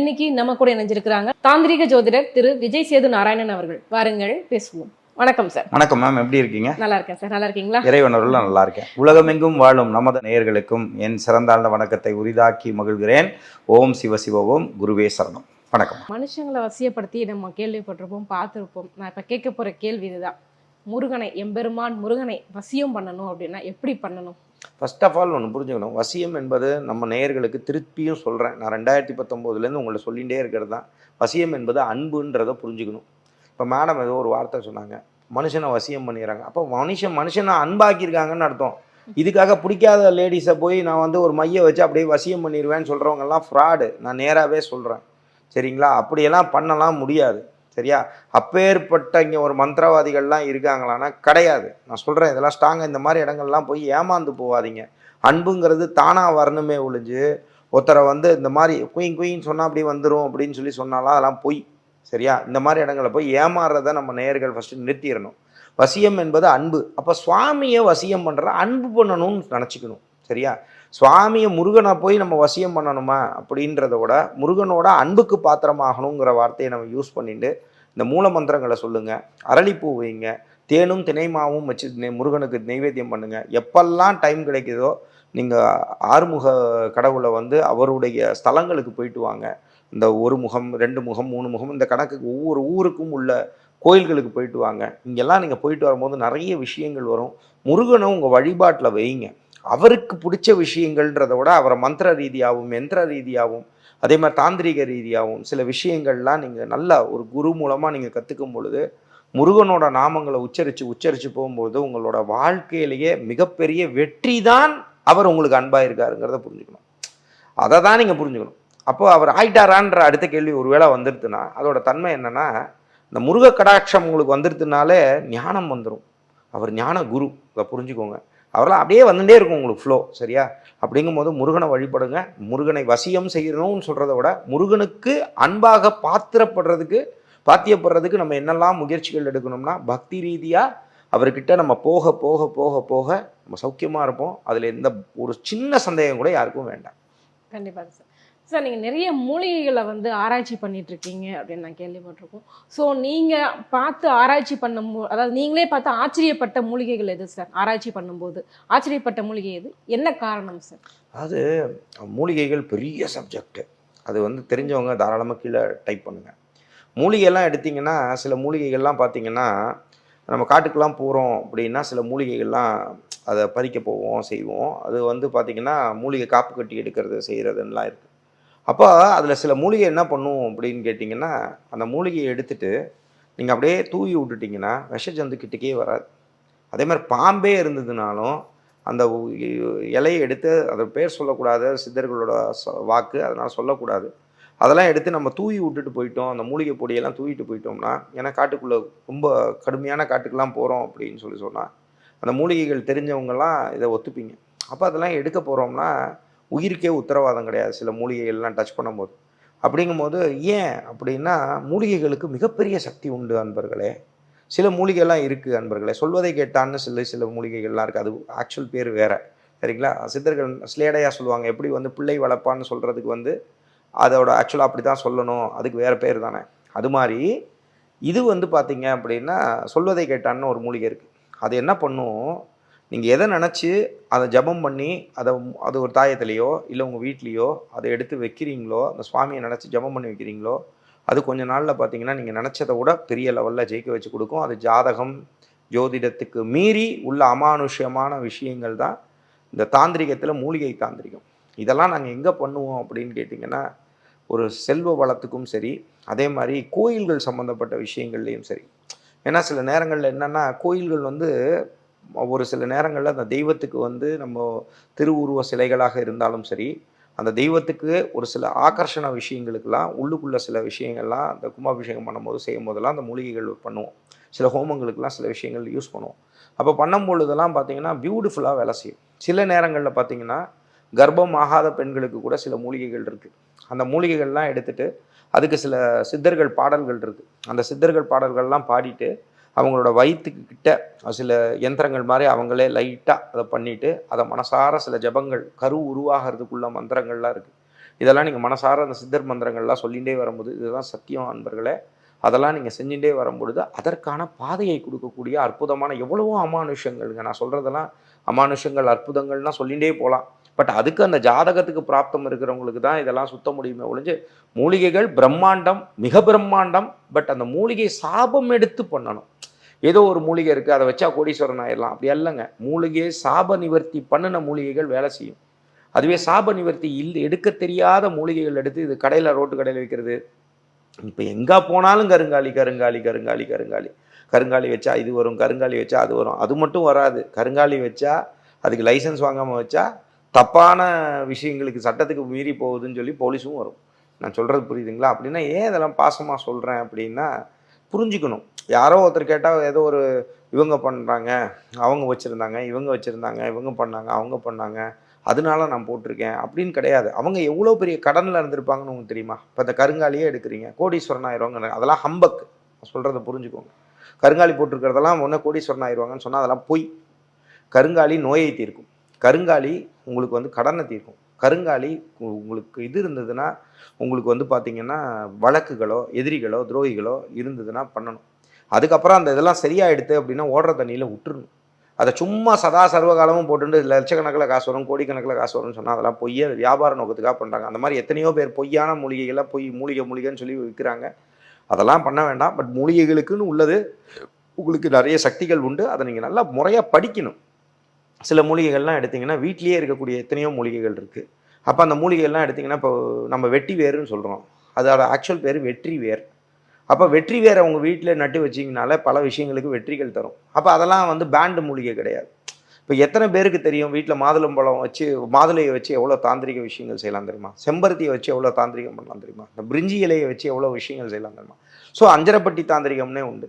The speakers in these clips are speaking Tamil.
இன்னைக்கு நம்ம கூட இணைஞ்சிருக்கிறாங்க தாந்திரிக ஜோதிடர் திரு விஜய் சேது நாராயணன் அவர்கள். வாருங்கள் பேசுவோம். வணக்கம் சார். வணக்கம் மேம் எப்படி இருக்கீங்க? நல்லா இருக்கேன் சார். நல்லா இருக்கீங்களா? இறைவனருள் நல்லா இருக்கேன். உலகமெங்கும் வாழும் நமது நேயர்களுக்கும் என் சிறந்தாழ்ந்த வணக்கத்தை உரிதாக்கி மகிழ்கிறேன். ஓம் சிவ சிவ ஓம் குருவே சரணம். வணக்கம். மனுஷங்களை வசியப்படுத்தி நம்ம கேள்விப்பட்டிருப்போம் பார்த்துருப்போம். நான் இப்ப கேட்க போற கேள்வி இதுதான். முருகனை எம்பெருமான் முருகனை வசியம் பண்ணணும் அப்படின்னா எப்படி பண்ணணும்? ஃபர்ஸ்ட் ஆஃப் ஆல் ஒன்று புரிஞ்சுக்கணும். வசியம் என்பது நம்ம நேயர்களுக்கு திருப்பியும் சொல்கிறேன் நான் ரெண்டாயிரத்தி பத்தொம்போதுலேருந்து உங்களை சொல்லிகிட்டே இருக்கிறது தான். வசியம் என்பது அன்புன்றதை புரிஞ்சுக்கணும். இப்போ மேடம் ஏதோ ஒரு வார்த்தை சொன்னாங்க. மனுஷனை வசியம் பண்ணிடுறாங்க. அப்போ மனுஷன் மனுஷனை அன்பாக்கியிருக்காங்கன்னு அர்த்தம். இதுக்காக பிடிக்காத லேடிஸை போய் நான் வந்து ஒரு மைய வச்சு அப்படியே வசியம் பண்ணிடுவேன்னு சொல்கிறவங்கெல்லாம் ஃப்ராடு நான் நேராகவே சொல்கிறேன் சரிங்களா? அப்படியெல்லாம் பண்ணலாம் முடியாது. சரியா? அப்பேற்பட்ட இங்கே ஒரு மந்திரவாதிகள்லாம் இருக்காங்களான்னா கிடையாது. நான் சொல்கிறேன் இதெல்லாம் ஸ்ட்ராங்காக இந்த மாதிரி இடங்கள்லாம் போய் ஏமாந்து போகாதீங்க அன்புங்கிறது தானாக வரணுமே ஒழிஞ்சு ஒருத்தரை வந்து இந்த மாதிரி குயின் குயின்னு சொன்னால் அப்படி வந்துடும் அப்படின்னு சொல்லி சொன்னாலாம் அதெல்லாம் பொய் சரியா? இந்த மாதிரி இடங்களில் போய் ஏமாறுறத நம்ம நேயர்கள் ஃபஸ்ட்டு நிறுத்திடணும். வசியம் என்பது அன்பு. அப்போ சுவாமியை வசியம் பண்ணுற அன்பு பண்ணணும்னு நினச்சிக்கணும் சரியா? சுவாமியை முருகனை போய் நம்ம வசியம் பண்ணணுமா அப்படின்றத விட முருகனோட அன்புக்கு பாத்திரமாகணுங்கிற வார்த்தையை நம்ம யூஸ் பண்ணிட்டு இந்த மூல மந்திரங்களை சொல்லுங்க. அரளிப்பூ வைங்க. தேனும் தினைமாவும் வச்சு முருகனுக்கு நைவேத்தியம் பண்ணுங்க. எப்பெல்லாம் டைம் கிடைக்குதோ நீங்கள் ஆறுமுக கடவுளை வந்து அவருடைய ஸ்தலங்களுக்கு போயிட்டு வாங்க. இந்த ஒரு முகம் ரெண்டு முகம் மூணு முகம் இந்த கணக்குக்கு ஒவ்வொரு ஊருக்கும் உள்ள கோயில்களுக்கு போயிட்டு வாங்க. இங்கெல்லாம் நீங்கள் போயிட்டு வரும்போது நிறைய விஷயங்கள் வரும். முருகனும் உங்கள் வழிபாட்டில் வைங்க. அவருக்கு பிடிச்ச விஷயங்கள்ன்றதை விட அவரை மந்திர ரீதியாகவும் எந்திர ரீதியாகவும் அதே மாதிரி தாந்திரிக ரீதியாகவும் சில விஷயங்கள்லாம் நீங்கள் நல்லா ஒரு குரு மூலமாக நீங்கள் கற்றுக்கும் பொழுது முருகனோட நாமங்களை உச்சரித்து உச்சரித்து போகும்போது உங்களோட வாழ்க்கையிலேயே மிகப்பெரிய வெற்றி தான் அவர் உங்களுக்கு அன்பாக இருக்காருங்கிறத புரிஞ்சுக்கணும். அதை தான் நீங்கள் புரிஞ்சுக்கணும். அப்போ அவர் ஆயிட்டாரான்ற அடுத்த கேள்வி ஒருவேளை வந்துடுதுன்னா அதோட தன்மை என்னென்னா இந்த முருக கடாட்சம் உங்களுக்கு வந்துடுதுனாலே ஞானம் வந்துடும் அவர் ஞான குரு அதை புரிஞ்சுக்கோங்க. அவரெல்லாம் அப்படியே வந்துட்டே இருக்கும் உங்களுக்கு ஃப்ளோ சரியா? அப்படிங்கும்போது முருகனை வழிபடுங்க. முருகனை வசியம் செய்யணும்னு சொல்கிறத விட முருகனுக்கு அன்பாக பாத்திரப்படுறதுக்கு பாத்தியப்படுறதுக்கு நம்ம என்னெல்லாம் முயற்சிகள் எடுக்கணும்னா பக்தி ரீதியாக அவர்கிட்ட நம்ம போக போக போக போக நம்ம சௌக்கியமாக இருப்போம். அதில் எந்த ஒரு சின்ன சந்தேகம் கூட யாருக்கும் வேண்டாம். கண்டிப்பாக சார். சார் நீங்கள் நிறைய மூலிகைகளை வந்து ஆராய்ச்சி பண்ணிகிட்ருக்கீங்க அப்படின்னு நான் கேள்விப்பட்டிருக்கோம். ஸோ நீங்கள் பார்த்து ஆராய்ச்சி பண்ணும் அதாவது நீங்களே பார்த்து ஆச்சரியப்பட்ட மூலிகைகள் எது சார்? ஆராய்ச்சி பண்ணும்போது. ஆச்சரியப்பட்ட மூலிகை எது? என்ன காரணம் சார்? அது மூலிகைகள் பெரிய சப்ஜெக்டு அது வந்து தெரிஞ்சவங்க தாராளமாக கீழே டைப் பண்ணுங்கள் மூலிகையெல்லாம் எடுத்திங்கன்னா சில மூலிகைகள்லாம் பார்த்தீங்கன்னா நம்ம காட்டுக்கெல்லாம் போகிறோம் அப்படின்னா சில மூலிகைகள்லாம் அதை பறிக்க போவோம் செய்வோம். அது வந்து பார்த்திங்கன்னா மூலிகை காப்பு கட்டி எடுக்கிறது செய்கிறதுலாம் இருக்குது அப்போ அதில் சில மூலிகை என்ன பண்ணும் அப்படின்னு கேட்டிங்கன்னா அந்த மூலிகையை எடுத்துட்டு நீங்கள் அப்படியே தூவி விட்டுட்டிங்கன்னா விஷஜந்து கிட்டக்கே வராது. அதே மாதிரி பாம்பே இருந்ததுனாலும் அந்த இலையை எடுத்து அதை பேர் சொல்லக்கூடாது சித்தர்களோட வாக்கு அதனால் சொல்லக்கூடாது. அதெல்லாம் எடுத்து நம்ம தூவி விட்டுட்டு போயிட்டோம் அந்த மூலிகை பொடியெல்லாம் தூவிட்டு போயிட்டோம்னா ஏன்னா காட்டுக்குள்ளே ரொம்ப கடுமையான காட்டுக்கெல்லாம் போகிறோம் அப்படின்னு சொல்லி சொன்னால் அந்த மூலிகைகள் தெரிஞ்சவங்கெல்லாம் இதை ஒத்துப்பீங்க. அப்போ அதெல்லாம் எடுக்க போகிறோம்னா உயிருக்கே உத்தரவாதம் கிடையாது. சில மூலிகைகள்லாம் டச் பண்ணும்போது. அப்படிங்கும்போது ஏன் அப்படின்னா மூலிகைகளுக்கு மிகப்பெரிய சக்தி உண்டு அன்பர்களே. சில மூலிகைலாம் இருக்குது அன்பர்களே. சொல்வதை கேட்டான்னு சில சில மூலிகைகள்லாம் இருக்குது அது ஆக்சுவல் பேர் வேறு. சரிங்களா? சித்தர்கள் ஸ்லேடையாக சொல்லுவாங்க. எப்படி வந்து பிள்ளை வளர்ப்பான்னு சொல்கிறதுக்கு வந்து அதோட ஆக்சுவலாக அப்படி தான் சொல்லணும். அதுக்கு வேறு பேர் தானே. அது மாதிரி இது வந்து பார்த்திங்க அப்படின்னா சொல்வதை கேட்டான்னு ஒரு மூலிகை இருக்குது அது என்ன பண்ணும்? நீங்கள் எதை நினச்சி அதை ஜெபம் பண்ணி அதை அது ஒரு தாயத்துலேயோ இல்லை உங்கள் வீட்லேயோ அதை எடுத்து வைக்கிறீங்களோ அந்த சுவாமியை நினச்சி ஜெபம் பண்ணி வைக்கிறீங்களோ அது கொஞ்ச நாளில் பார்த்தீங்கன்னா நீங்கள் நினச்சதை விட பெரிய லெவலில் ஜெயிக்க வச்சு கொடுக்கும். அது ஜாதகம் ஜோதிடத்துக்கு மீறி உள்ள அமானுஷ்யமான விஷயங்கள் தான் இந்த தாந்திரிகத்தில் மூலிகை தாந்திரிகம். இதெல்லாம் நாங்கள் எங்கே பண்ணுவோம் அப்படின்னு கேட்டிங்கன்னா ஒரு செல்வ வளத்துக்கும் சரி அதே மாதிரி கோயில்கள் சம்மந்தப்பட்ட விஷயங்கள்லேயும் சரி. ஏன்னா சில நேரங்களில் என்னென்னா கோயில்கள் வந்து ஒரு சில நேரங்களில் அந்த தெய்வத்துக்கு வந்து நம்ம திருவுருவ சிலைகளாக இருந்தாலும் சரி அந்த தெய்வத்துக்கு ஒரு சில ஆகர்ஷண விஷயங்களுக்கெல்லாம் உள்ளுக்குள்ள சில விஷயங்கள்லாம் அந்த கும்பாபிஷேகம் பண்ணும்போது செய்யும் போதெல்லாம் அந்த மூலிகைகள் பண்ணுவோம். சில ஹோமங்களுக்கெல்லாம் சில விஷயங்கள் யூஸ் பண்ணுவோம். அப்போ பண்ணும் பொழுதெல்லாம் பார்த்தீங்கன்னா பியூட்டிஃபுல்லாக வேலை செய்யும். சில நேரங்களில் பார்த்தீங்கன்னா கர்ப்பம் ஆகாத பெண்களுக்கு கூட சில மூலிகைகள் இருக்குது அந்த மூலிகைகள்லாம் எடுத்துகிட்டு அதுக்கு சில சித்தர்கள் பாடல்கள் இருக்குது அந்த சித்தர்கள் பாடல்கள்லாம் பாடிட்டு அவங்களோட வயிற்றுக்கிட்ட சில யந்திரங்கள் மாதிரி அவங்களே லைட்டாக அதை பண்ணிவிட்டு அதை மனசார சில ஜபங்கள் கரு உருவாகிறதுக்குள்ள மந்திரங்கள்லாம் இருக்குது இதெல்லாம் நீங்கள் மனசார அந்த சித்தர் மந்திரங்கள்லாம் சொல்லிகிட்டே வரும்போது இதுதான் சத்தியம் அன்பர்களே அதெல்லாம் நீங்கள் செஞ்சுட்டே வரும்பொழுது அதற்கான பாதையை கொடுக்கக்கூடிய அற்புதமான எவ்வளவோ அமானுஷங்கள்ங்க நான் சொல்கிறதெல்லாம் அமானுஷங்கள் அற்புதங்கள்லாம் சொல்லிகிட்டே போகலாம். பட் அதுக்கு அந்த ஜாதகத்துக்கு பிராப்தம் இருக்கிறவங்களுக்கு தான் இதெல்லாம் சுத்த முடியுமே ஒழிஞ்சு மூலிகைகள் பிரம்மாண்டம் மிக பிரம்மாண்டம் பட் அந்த மூலிகை சாபம் எடுத்து பண்ணணும். ஏதோ ஒரு மூலிகை இருக்குது அதை வச்சா கோடீஸ்வரன் ஆயிடலாம். அப்படி அல்லங்க. மூலிகையை சாப நிவர்த்தி பண்ணின மூலிகைகள் வேலை செய்யும். அதுவே சாப நிவர்த்தி இல்லை எடுக்க தெரியாத மூலிகைகள் எடுத்து இது கடையில் ரோட்டு கடையில் வைக்கிறது. இப்போ எங்கே போனாலும் கருங்காலி கருங்காலி கருங்காலி கருங்காலி. கருங்காலி வச்சா இது வரும் கருங்காலி வச்சா அது வரும். அது மட்டும் வராது. கருங்காலி வச்சா அதுக்கு லைசன்ஸ் வாங்காமல் வச்சா தப்பான விஷயங்களுக்கு சட்டத்துக்கு மீறி போகுதுன்னு சொல்லி போலீஸும் வரும். நான் சொல்கிறது புரியுதுங்களா? அப்படின்னா ஏன் இதெல்லாம் பாசமாக சொல்கிறேன் அப்படின்னா புரிஞ்சுக்கணும். யாரோ ஒருத்தர் கேட்டால் ஏதோ ஒரு இவங்க பண்ணுறாங்க அவங்க வச்சுருந்தாங்க இவங்க வச்சுருந்தாங்க இவங்க பண்ணாங்க அவங்க பண்ணாங்க அதனால நான் போட்டிருக்கேன் அப்படின்னு கிடையாது. அவங்க எவ்வளோ பெரிய கடனில் இருந்திருப்பாங்கன்னு உங்களுக்கு தெரியுமா? இப்போ இந்த கருங்காலியே எடுக்கிறீங்க கோடீஸ்வரன் ஆயிடுவாங்க அதெல்லாம் ஹம்பக் சொல்கிறத புரிஞ்சுக்கோங்க. கருங்காலி போட்டிருக்கிறதெல்லாம் ஒன்று கோடீஸ்வரன் ஆயிடுவாங்கன்னு சொன்னால் அதெல்லாம் பொய். கருங்காலி நோயை தீர்க்கும். கருங்காலி உங்களுக்கு வந்து கடனை தீர்க்கும். கருங்காலி உ- உங்களுக்கு இது இருந்ததுன்னா உங்களுக்கு வந்து பார்த்தீங்கன்னா வழக்குகளோ எதிரிகளோ துரோகிகளோ இருந்ததுன்னா பண்ணணும். அதுக்கப்புறம் அந்த இதெல்லாம் சரியாயிடுது அப்படின்னா ஓடுற தண்ணியில் விட்டுருணும் அதை சும்மா சதா சர்வகாலமும் போட்டுட்டு லட்சக்கணக்கில் காசு வரும் கோடிக்கணக்கில் காசு வரும்னு சொன்னால் அதெல்லாம் பொய்ய வியாபார நோக்கத்துக்காக பண்ணுறாங்க அந்த மாதிரி எத்தனையோ பேர் பொய்யான மூலிகைகளை பொய் மூலிகை மூலிகைன்னு சொல்லி விற்கிறாங்க. அதெல்லாம் பண்ண வேண்டாம். பட் மூலிகைகளுக்குன்னு உள்ளது உங்களுக்கு நிறைய சக்திகள் உண்டு. அதை நீங்கள் நல்லா முறையாக படிக்கணும். சில மூலிகைகள்லாம் எடுத்திங்கன்னா வீட்லேயே இருக்கக்கூடிய எத்தனையோ மூலிகைகள் இருக்குது அப்போ அந்த மூலிகைகள்லாம் எடுத்திங்கன்னா இப்போ நம்ம வெட்டி வேர்னு சொல்கிறோம் அதோட ஆக்சுவல் பேர் வெற்றி வேர். அப்போ வெற்றி வேரை உங்கள் வீட்டில் நட்டு வச்சிங்கனால பல விஷயங்களுக்கு வெற்றிகள் தரும். அப்போ அதெல்லாம் வந்து பேண்டு மூலிகை கிடையாது. இப்போ எத்தனை பேருக்கு தெரியும் வீட்டில் மாதுளம்பழம் வச்சு மாதுளையை வச்சு எவ்வளோ தாந்திரிக விஷயங்கள் செய்யலாம் தெரியுமா? செம்பருத்தியை வச்சு எவ்வளோ தாந்திரிகம் பண்ணலாம் தெரியுமா? இந்த பிரிஞ்சி இலையை வச்சு எவ்வளோ விஷயங்கள் செய்யலாம் தெரியுமா? ஸோ அஞ்சரைப்பட்டி தாந்திரிகம்னே உண்டு.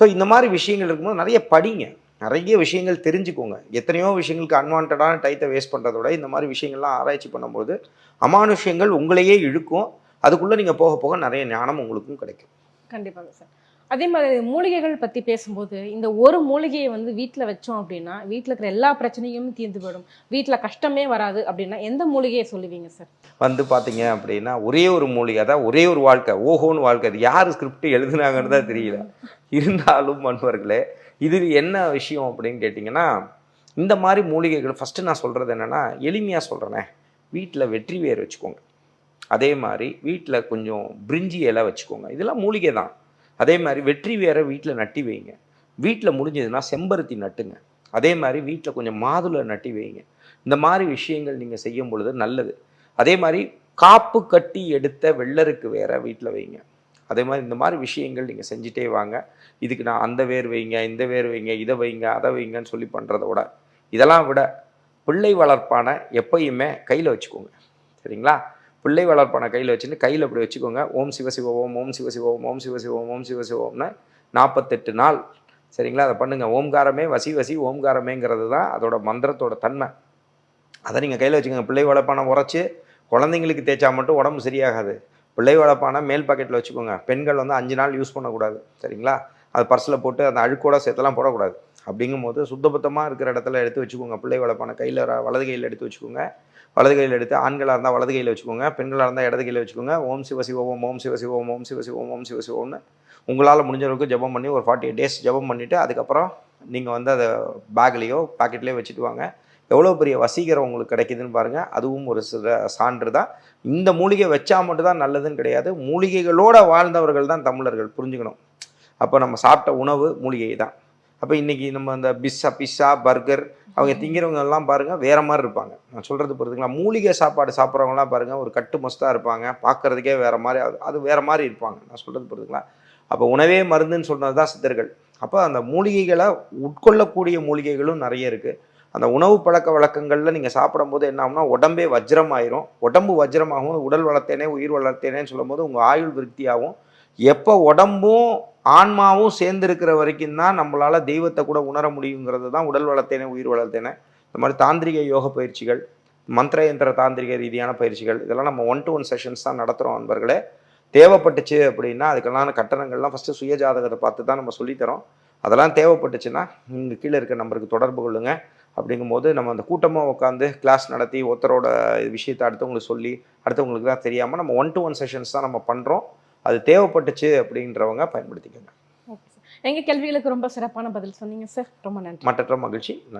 ஸோ இந்த மாதிரி விஷயங்கள் இருக்கும்போது நிறைய படிங்க. நிறைய விஷயங்கள் தெரிஞ்சுக்கோங்க. எத்தனையோ விஷயங்களுக்கு அன்வான்டான டைத்தை வேஸ்ட் பண்ணுறத விட இந்த மாதிரி விஷயங்கள்லாம் ஆராய்ச்சி பண்ணும்போது அமானுஷ்யங்கள் உங்களையே இழுக்கும். அதுக்குள்ளே நீங்கள் போக போக நிறைய ஞானம் உங்களுக்கும் கிடைக்கும். கண்டிப்பாக சார். அதே மாதிரி மூலிகைகள் பற்றி பேசும்போது இந்த ஒரு மூலிகையை வந்து வீட்டில் வச்சோம் அப்படின்னா வீட்டில் இருக்கிற எல்லா பிரச்சனையும் தீர்ந்து போயிடும். வீட்டில் கஷ்டமே வராது அப்படின்னா எந்த மூலிகையை சொல்லுவீங்க சார் வந்து பார்த்தீங்க அப்படின்னா ஒரே ஒரு மூலிகை அதான் ஒரே ஒரு வாழ்க்கை ஓஹோன்னு வாழ்க்கை. அது யார் ஸ்கிரிப்ட் எழுதுனாங்கன்னு தான் தெரியல. இருந்தாலும் மண்பர்களே இது என்ன விஷயம் அப்படின்னு கேட்டிங்கன்னா இந்த மாதிரி மூலிகைகள் ஃபஸ்ட்டு நான் சொல்கிறது என்னென்னா எளிமையாக சொல்கிறேனே வீட்டில் வெற்றி வேர் வச்சுக்கோங்க. அதே மாதிரி வீட்டில் கொஞ்சம் பிரிஞ்சி இலை வச்சுக்கோங்க. இதெல்லாம் மூலிகை தான். அதே மாதிரி வெற்றி வேற வீட்டில் நட்டி வைங்க. வீட்டில் முடிஞ்சதுன்னா செம்பருத்தி நட்டுங்க. அதே மாதிரி வீட்டில் கொஞ்சம் மாதுளை நட்டி வைங்க. இந்த மாதிரி விஷயங்கள் நீங்கள் செய்யும் பொழுது நல்லது. அதே மாதிரி காப்பு கட்டி எடுத்த வெள்ளருக்கு வேற வீட்டில் வைங்க. அதே மாதிரி இந்த மாதிரி விஷயங்கள் நீங்கள் செஞ்சுட்டே வாங்க. இதுக்கு நான் அந்த வேர் வைங்க இந்த வேர் வைங்க இதை வைங்க அதை வைங்கன்னு சொல்லி பண்ணுறத விட இதெல்லாம் விட பிள்ளை வளர்ப்பான எப்பயுமே கையில் வச்சுக்கோங்க. சரிங்களா? பிள்ளை வளர்ப்பான கையில் வச்சுட்டு கையில் இப்படி வச்சுக்கோங்க. ஓம் சிவசிவ ஓம் ஓம் சிவசிவ ஓம் ஓம் சிவசிவ ஓம் ஓம் சிவசிவ ஓம்னு நாற்பத்தெட்டு நாள். சரிங்களா? அதை பண்ணுங்க. ஓம்காரமே வசி வசி ஓம்காரமேங்கிறது தான் அதோட மந்திரத்தோட தன்மை. அதை நீங்கள் கையில் வச்சுக்கோங்க. பிள்ளை வளர்ப்பான உரைச்சி குழந்தைங்களுக்கு தேய்ச்சா மட்டும் உடம்பு சரியாகாது. பிள்ளை வளர்ப்பான மேல் பாக்கெட்டில் வச்சுக்கோங்க. பெண்கள் வந்து அஞ்சு நாள் யூஸ் பண்ணக்கூடாது. சரிங்களா? அது பர்ஸில் போட்டு அந்த அழுக்கோட சேர்த்தெல்லாம் போடக்கூடாது. அப்படிங்கும்போது சுத்தபத்தமாக இருக்கிற இடத்துல எடுத்து வச்சுக்கோங்க. பிள்ளை வளர்ப்பான கையில் வலது கையில் எடுத்து வச்சுக்கோங்க. வலது கையில் எடுத்து ஆண்களாக இருந்தால் வலது கையில் வச்சுக்கோங்க. பெண்களாக இருந்தால் இடது கையில் வச்சுக்கோங்க. ஓம் சிவ ஓம் ஓம் சிவ ஓம் ஓம் சிவ ஓம் ஓம் சிவ உங்களால் முடிஞ்ச அளவுக்கு ஜெபம் பண்ணி ஒரு ஃபார்ட்டி டேஸ் ஜெபம் பண்ணிவிட்டு அதுக்கப்புறம் நீங்கள் வந்து அதை பேக்லேயோ பாக்கெட்லேயோ வச்சுட்டு வாங்க. எவ்வளோ பெரிய வசீகரம் உங்களுக்கு கிடைக்குதுன்னு பாருங்கள் அதுவும் ஒரு சில சான்று தான். இந்த மூலிகை வச்சா மட்டும்தான் நல்லதுன்னு கிடையாது. மூலிகைகளோடு வாழ்ந்தவர்கள் தான் தமிழர்கள். புரிஞ்சுக்கணும். அப்போ நம்ம சாப்பிட்ட உணவு மூலிகை தான். அப்போ இன்றைக்கி நம்ம இந்த பிஸ்ஸா பிஸ்ஸா பர்கர் அவங்க திங்கிறவங்க எல்லாம் பாருங்கள் வேற மாதிரி இருப்பாங்க. நான் சொல்கிறது புரியுதுங்களா மூலிகை சாப்பாடு சாப்பிட்றவங்களாம் பாருங்கள் ஒரு கட்டு மஸ்தாக இருப்பாங்க. பார்க்கறதுக்கே வேற மாதிரி அது அது வேற மாதிரி இருப்பாங்க. நான் சொல்கிறது புரியுதுங்களா அப்போ உணவே மருந்துன்னு சொன்னது தான் சித்தர்கள். அப்போ அந்த மூலிகைகளை உட்கொள்ளக்கூடிய மூலிகைகளும் நிறைய இருக்குது அந்த உணவு பழக்க வழக்கங்களில் நீங்கள் சாப்பிடும்போது என்ன ஆகும்னா உடம்பே வஜ்ரமாயிரும். உடம்பு வஜ்ரமாகும். உடல் வளர்த்தேனே உயிர் வளர்த்தேனேன்னு சொல்லும்போது உங்கள் ஆயுள் விருத்தியாகும். எப்போ உடம்பும் ஆன்மாவும் சேர்ந்துருக்கிற வரைக்கும் தான் நம்மளால் தெய்வத்தை கூட உணர முடியுங்கிறது தான் உடல் வளர்த்தேனே உயிர் வளர்த்தேனே இந்த மாதிரி தாந்திரிக யோக பயிற்சிகள் மந்திர யந்திர தாந்திரிக ரீதியான பயிற்சிகள் இதெல்லாம் நம்ம ஒன் டு ஒன் செஷன்ஸ் தான் நடத்துகிறோம் நண்பர்களே. தேவைப்பட்டுச்சு அப்படின்னா அதுக்கெல்லாம் கட்டணங்கள்லாம் ஃபஸ்ட்டு சுய ஜாதகத்தை பார்த்து தான் நம்ம சொல்லித்தரோம். அதெல்லாம் தேவைப்பட்டுச்சுன்னா இங்கே கீழே இருக்க நம்பருக்கு தொடர்பு கொள்ளுங்கள் அப்படிங்கும்போது நம்ம அந்த கூட்டமாக உட்காந்து கிளாஸ் நடத்தி ஒருத்தரோட விஷயத்தை அடுத்தவங்களுக்கு சொல்லி அடுத்தவங்களுக்கு தான் தெரியாமல் நம்ம ஒன் டு ஒன் செஷன்ஸ் தான் நம்ம பண்ணுறோம் அது தேவைப்பட்டுச்சு அப்படின்றவங்க பயன்படுத்திக்கோங்க. ஓகே சார் எங்கள் கேள்விகளுக்கு ரொம்ப சிறப்பான பதில் சொன்னீங்க சார் ரொம்ப நன்றி. மற்றற்ற மகிழ்ச்சி. நன்றி.